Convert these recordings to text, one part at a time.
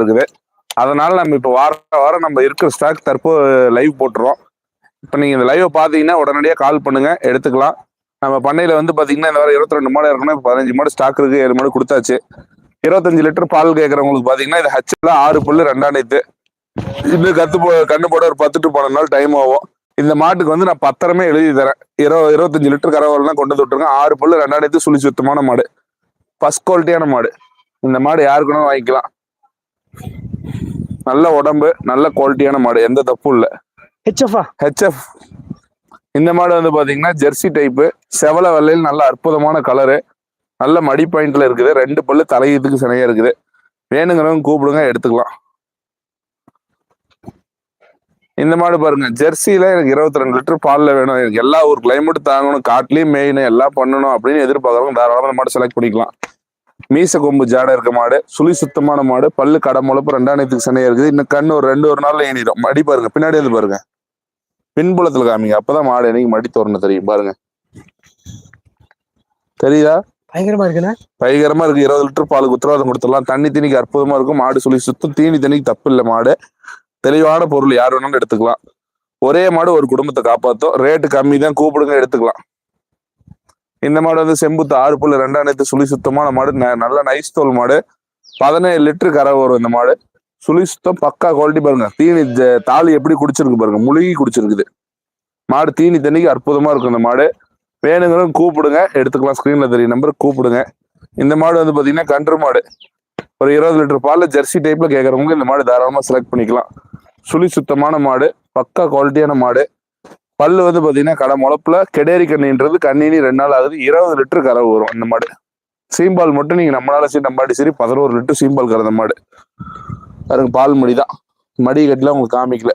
இருக்குது. அதனால நம்ம இப்போ வார வாரம் நம்ம இருக்கிற ஸ்டாக் தற்போது லைவ் போட்டுருவோம் இப்போ நீங்கள் இந்த லைவை பார்த்தீங்கன்னா உடனடியாக கால் பண்ணுங்க எடுத்துக்கலாம். நம்ம பண்ணையில் வந்து பார்த்தீங்கன்னா இந்த வாரம் இருபத்தி ரெண்டு மாடு இருக்கணும் இப்போ பதினஞ்சு மாடு ஸ்டாக் இருக்கு ஏழு மாடு கொடுத்தாச்சு. இருபத்தஞ்சு லிட்டர் பால் கேட்குறவங்களுக்கு பார்த்தீங்கன்னா இது ஹச்சில் ஆறு புல்லு ரெண்டாயிரத்து இன்னும் கத்து போ கண்ணு போட ஒரு பத்து டு பன்னெண்டு நாள் டைம் ஆகும். இந்த மாட்டுக்கு வந்து நான் பத்திரமே எழுதி தரேன். இருபது இருபத்தஞ்சு லிட்டர் கரவல்லாம் கொண்டு வந்து விட்டுருக்கேன் ஆறு புல்லு ரெண்டாயிரத்து சுழி சுத்தமான மாடு. ஃபர்ஸ்ட் குவாலிட்டியான மாடு. இந்த மாடு யாருக்குன்னு வாங்கிக்கலாம். நல்ல உடம்பு நல்ல குவாலிட்டியான மாடு. எந்த தப்பும் இல்லை. ஹெச்எஃப்ஆ ஹெச்எஃப் இந்த மாடு வந்து பாத்தீங்கன்னா ஜெர்சி டைப்பு செவல வெள்ளையில் நல்ல அற்புதமான கலரு நல்ல மடி பாயிண்ட்ல இருக்குது. ரெண்டு பல்லு தலையத்துக்கு சினையா இருக்குது. வேணுங்கிறவங்க கூப்பிடுங்க எடுத்துக்கலாம். இந்த மாடு பாருங்க ஜெர்சியில எனக்கு இருபத்தி ரெண்டு லிட்டர் பால்ல வேணும். எனக்கு எல்லா ஒரு கிளைமேட் தாங்கணும். காட்டுலயும் மேயணும் எல்லாம் பண்ணணும் அப்படின்னு எதிர்பார்க்கறவங்க தாராளமா இந்த மாடு செலக்ட் பண்ணிக்கலாம். மீச கொம்பு ஜாடை இருக்க மாடு சுழி சுத்தமான மாடு பல்லு கடை முளப்பு ரெண்டாயிரத்துக்கு சனையா இருக்குது. இன்னும் கண்ணு ஒரு ரெண்டு ஒரு நாள்ல ஏனிடும் மடி பாருங்க பின்னாடி வந்து பாருங்க. பின்புலத்துல காமிங்க. அப்பதான் மாடு என்னைக்கு மடி தோறணும் தெரியும். பாருங்க. தெரியுதா? பயங்கரமா இருக்குண்ணே. பயங்கரமா இருக்கு. இருபது லிட்டர் பாலுக்கு உத்தரவாதம் கொடுத்துடலாம். தண்ணி தண்ணிக்கு அற்புதமா இருக்கும். மாடு சுழி சுத்தம். தீனி தண்ணிக்கு தப்பு இல்லை மாடு. தெளிவான பொருள். யார் வேணாலும் எடுத்துக்கலாம். ஒரே மாடு ஒரு குடும்பத்தை காப்பாத்தும். ரேட்டு கம்மி தான் கூப்பிடுங்க எடுத்துக்கலாம். இந்த மாடு வந்து செம்புத்து ஆறு புல் ரெண்டாம் நேற்று சுழி சுத்தமான மாடு. ந- நல்ல நைஸ் தோல் மாடு. பதினேழு லிட்டர் கரை வரும் இந்த மாடு. சுழி சுத்தம் பக்கா குவாலிட்டி பாருங்க. தீனி ஜ- தாலி எப்படி குடிச்சிருக்கு பாருங்க. முழுகி குடிச்சிருக்குது. மாடு தீனி தண்ணிக்கு அற்புதமா இருக்கும் இந்த மாடு. வேணுங்கிறவங்க கூப்பிடுங்க. எடுத்துக்கலாம். ஸ்க்ரீன்ல தெரியும். நம்பர் கூப்பிடுங்க. இந்த மாடு வந்து பாத்தீங்கன்னா கன்று மாடு. ஒரு இருபது லிட்டர் பால்ல ஜெர்சி டைப்ல கேட்கறவங்க இந்த மாடு தாராளமா செலக்ட் பண்ணிக்கலாம். சுழி சுத்தமான மாடு. பக்கா குவாலிட்டியான மாடு. பல்லு வந்து பார்த்தீங்கன்னா கடை முளப்புல கெடேரி கண்ணின்றது கண்ணினி ரெண்டு நாள் ஆகுது. இருபது லிட்டர் கறவு வரும் இந்த மாடு. சீம்பால் மட்டும் நீங்கள் நம்மளால சரி நம்பாடி சரி பதினோரு லிட்டர் சீம்பால் கறந்த மாடு. பாருங்க பால் மடி தான். மடி கட்டில உங்களுக்கு காமிக்கல.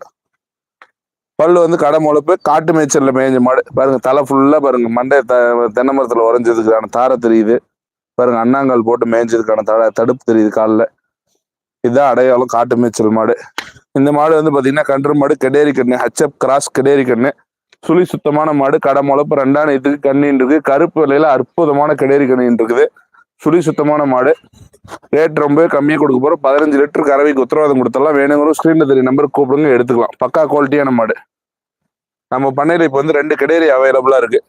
பல்லு வந்து கடை முளப்பு காட்டு மேய்ச்சல்ல மேய்ஞ்ச மாடு. பாருங்க தலை ஃபுல்லா பாருங்க மண்டை த தென்னை மரத்துல உறைஞ்சதுக்கான தாரை தெரியுது. பாருங்க அண்ணாங்கால் போட்டு மேய்ஞ்சதுக்கான தலை தடுப்பு தெரியுது காலில். இதுதான் அடையாளம் காட்டு மேய்ச்சல் மாடு. இந்த மாடு வந்து பார்த்தீங்கன்னா கன்று மாடு கெடேரி கண்ணு ஹச்எப் கிராஸ் கெடேரி கண்ணு. சுழி சுத்தமான மாடு கடை முளப்பு ரெண்டான இதுக்கு கண்ணின் இருக்கு கருப்பு விலையில அற்புதமான கெடேரி கண்ணின் இருக்குது சுழி சுத்தமான மாடு. ரேட் ரொம்ப கம்மியாக கொடுக்க போறோம். பதினஞ்சு லிட்டர் கறவைக்கு உத்தரவாதம் கொடுத்தலாம் வேணுங்கிற ஸ்க்ரீனில் தெரிய நம்பர் கூப்பிடுங்க எடுத்துக்கலாம். பக்கா குவாலிட்டியான மாடு. நம்ம பண்ணையில் இப்போ வந்து ரெண்டு கெடேரி அவைலபிளாக இருக்கு.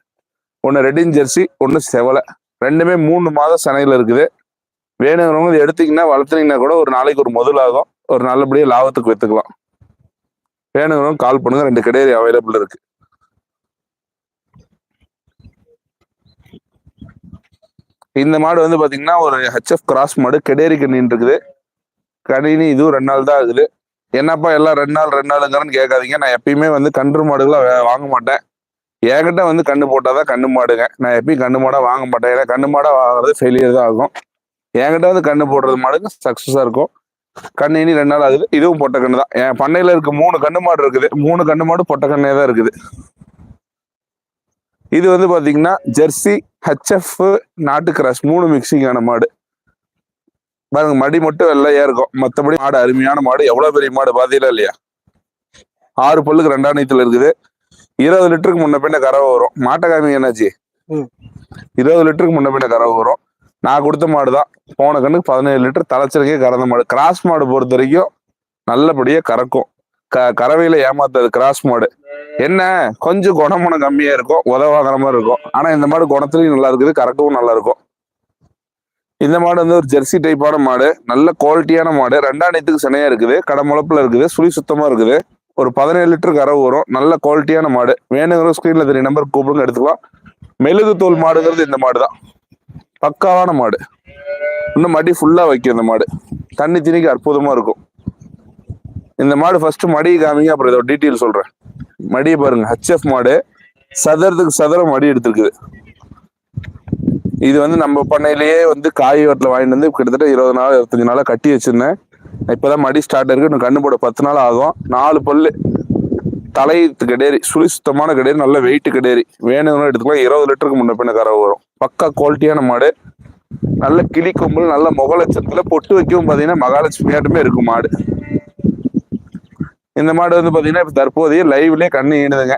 ஒன்று ரெட்டின் ஜெர்சி ஒன்று செவலை. ரெண்டுமே மூணு மாதம் சனையில் இருக்குது. வேணுங்கிறவங்க எடுத்தீங்கன்னா வளர்த்துனீங்கன்னா கூட ஒரு நாளைக்கு ஒரு முதலாகும். ஒரு நல்லபடியாக லாபத்துக்கு விற்றுக்கலாம் வேணுங்கிறவங்க கால் பண்ணுங்க. ரெண்டு கடையரி அவைலபிள் இருக்குது இந்த மாடு வந்து பாத்தீங்கன்னா ஒரு ஹெச்எஃப் கிராஸ் மாடு. கெடேரி கண்ணின்னு இருக்குது. கணினி இதுவும் ரெண்டு நாள் தான் ஆகுது என்னப்பா எல்லாம் ரெண்டு நாள் ரெண்டு நாளுங்கிறன்னு கேட்காதீங்க. நான் எப்பயுமே வந்து கன்று மாடுகளை வாங்க மாட்டேன். என்கிட்ட வந்து கண்ணு போட்டாதான் கண்ணு மாடுங்க. நான் எப்பயும் கண்ணு மாடா வாங்க மாட்டேன். ஏன்னா கண்ணு மாடா வாங்குறது ஃபெயிலியர் தான் ஆகும். என்கிட்ட வந்து கண்ணு போடுறது மாடுங்க சக்ஸஸா இருக்கும். கண்ணு இனி ரெண்டு நாள் ஆகுது. இதுவும் பொட்டை கண்ணு தான். என் பண்ணையில இருக்க மூணு கண்ணு மாடு இருக்குது. மூணு கண்ணு மாடு பொட்டை கண்ணே தான் இருக்குது. இது வந்து பாத்தீங்கன்னா ஜெர்சி ஹெச்எஃப் நாட்டு கிராஸ் மூணு மிக்சிங்கான மாடு. பாருங்க மடி மட்டும் வெள்ளையா இருக்கும். மத்தபடி மாடு அருமையான மாடு. எவ்வளவு பெரிய மாடு பாத்தீங்களா இல்லையா? ஆறு பல்லுக்கு ரெண்டாயிரத்துல இருக்குது. இருபது லிட்டருக்கு முன்ன பின்ன கறவை வரும். மாட்டை காமிங்க என்னாச்சு. இருபது லிட்டருக்கு முன்ன பின்ன கறவை வரும். நான் கொடுத்த மாடு தான் போன கண்ணுக்கு பதினேழு லிட்டர் தலைச்சிறக்கே கறந்த மாடு. கிராஸ் மாடு பொறுத்த வரைக்கும் நல்லபடியா கறக்கும். க கறவையில ஏமாத்தாது கிராஸ் மாடு என்ன? கொஞ்சம் குணமுணம் கம்மியா இருக்கும் உதவாங்கிற மாதிரி இருக்கும். ஆனா இந்த மாடு குணத்துலயும் நல்லா இருக்குது கறக்கவும் நல்லா இருக்கும். இந்த மாடு வந்து ஒரு ஜெர்சி டைப்பான மாடு நல்ல குவாலிட்டியான மாடு. ரெண்டாயிரத்துக்கு சினையா இருக்குது கடமுளப்புல இருக்குது சுழி சுத்தமா இருக்குது. ஒரு பதினேழு லிட்டர் கறவு வரும் நல்ல குவாலிட்டியான மாடு. வேணுங்கிற ஸ்க்ரீன்ல தெரிய நம்பர் கூப்பிடுங்க எடுத்துக்கலாம். மெழுகு தோல் மாடுங்கிறது இந்த மாடு தான் பக்காவான மாடு. இன்னும் மடி ஃபுல்லா வைக்கும் இந்த மாடு. தண்ணி திணிக்கு அற்புதமா இருக்கும். இந்த மாடு ஃபர்ஸ்ட் மடி காமிங்க அப்புறம் இதோட டீட்டெயில் சொல்றேன். மடியை பாருங்க ஹச்எஃப் மாடு. சதுரத்துக்கு சதுரம் மடி எடுத்திருக்குது. இது வந்து நம்ம பண்ணையிலேயே வந்து காய் வட்டில் வாங்கிட்டு வந்து கிட்டத்தட்ட இருபது நாள் இருபத்தஞ்சு நாளாக கட்டி வச்சிருந்தேன். இப்போதான் மடி ஸ்டார்ட் இருக்கு இன்னும் கண்ணு போட பத்து நாள் ஆகும். நாலு பல்லு. தலையத்து கடேரி சுழி சுத்தமான கடேரி நல்ல வெயிட் கடேரி வேணும்னு எடுத்துக்கலாம். இருபது லிட்டருக்கு முன்ன பின்ன கறவை வரும். பக்கா குவாலிட்டியான மாடு. நல்ல கிளி கொம்பு நல்ல முகலட்சத்தில் பொட்டு வைக்கவும் பாத்தீங்கன்னா மகாலட்சுமியாட்டமே இருக்கும் மாடு. இந்த மாடு வந்து பார்த்தீங்கன்னா இப்போ தற்போதைய லைவ்லயே கண்ணு ஈனுதுங்க.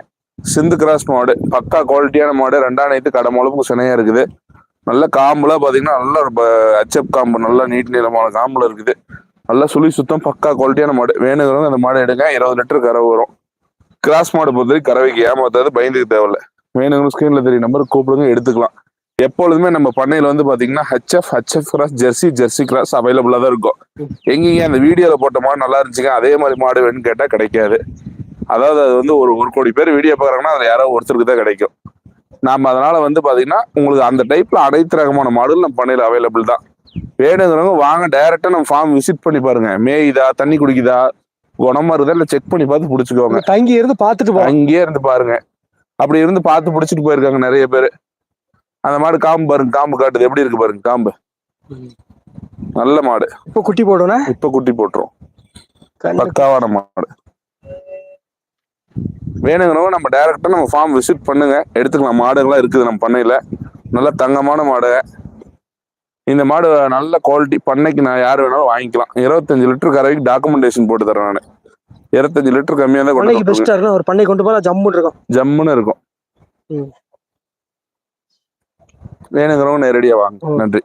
சிந்து கிராஸ் மாடு. பக்கா குவாலிட்டியான மாடு. ரெண்டாயிரத்து கடை முளப்புக்கு சினையாக இருக்குது. நல்ல காம்புல பார்த்தீங்கன்னா நல்ல அச்சப் காம்பு. நல்லா நீட் நீளமான காம்புல இருக்குது. நல்லா சுழி சுத்தம் பக்கா குவாலிட்டியான மாடு. வேணுங்கிறவங்க அந்த மாடு எடுங்க. இருபது லிட்டர் கறவை வரும். கிராஸ் மாடு பொறுத்தவரைக்கும் கறவைக்கு ஏமாத்தாது பயந்துக்க தேவையில்ல. வேணுங்கிற ஸ்க்ரீனில் தெரிய நம்பர் கூப்பிடுங்க எடுத்துக்கலாம். எப்பொழுதுமே நம்ம பண்ணையில வந்து பாத்தீங்கன்னா HF HF cross jersey jersey cross அவைலபிளா தான் இருக்கும். எங்கேயும் அந்த வீடியோல போட்ட மாடு நல்லா இருந்துச்சுங்க. அதே மாதிரி மாடு வேணும்னு கேட்டா கிடைக்காது. அதாவது அது வந்து ஒரு ஒரு கோடி பேர் வீடியோ பாக்குறாங்கன்னா அதுல யாரோ ஒருத்தருக்கு தான் கிடைக்கும். நாம அதனால வந்து பாத்தீங்கன்னா உங்களுக்கு அந்த டைப்ல அனைத்து ரகமான மாடுகள் நம்ம பண்ணையில அவைலபிள் தான். வேணுங்கிறவங்க வாங்க டைரக்டா நம்ம ஃபார்ம் விசிட் பண்ணி பாருங்க. மேயுதா தண்ணி குடிக்குதா குணமா இருக்குதா இல்ல செக் பண்ணி பார்த்து பிடிச்சிக்கோங்க. தங்கி இருந்து பாத்துட்டு அங்கேயே இருந்து பாருங்க. அப்படி இருந்து பார்த்து பிடிச்சிட்டு போயிருக்காங்க நிறைய பேர். அந்த மாடு காம்பு பாருங்க காம்பு காட்டுது. எப்படி இருக்கு பாருங்க காம்பு. நல்ல மாடு. இப்ப குட்டி போடுவோண்ணே இப்ப குட்டி போட்டுரும். பக்காவான மாடு. வேணுங்கிறவங்க நம்ம டைரக்டா நம்ம ஃபார்ம் விசிட் பண்ணுங்க. எடுத்துக்கலாம். மாடுகள்லாம் இருக்குது நம்ம பண்ணையில. நல்ல தங்கமான மாடு. இந்த மாடு நல்ல குவாலிட்டி பண்ணைக்கு நான் யார் வேணாலும் வாங்கிக்கலாம். இருபத்தஞ்சு லிட்டர் கறவைக்கு டாக்குமெண்டேஷன் போட்டு தரேன் நான். இருபத்தஞ்சு லிட்டர் கம்மியா தான் கொண்டு பண்ணைக்கு கொடுப்பேன். பெஸ்டா இருக்கும் ஒரு பண்ணை கொண்டு போனா ஜம்முன்னு இருக்கும். ஜம்முன்னு இருக்கும். வேணுங்கிறவங்க நேரடியா வாங்க. நன்றி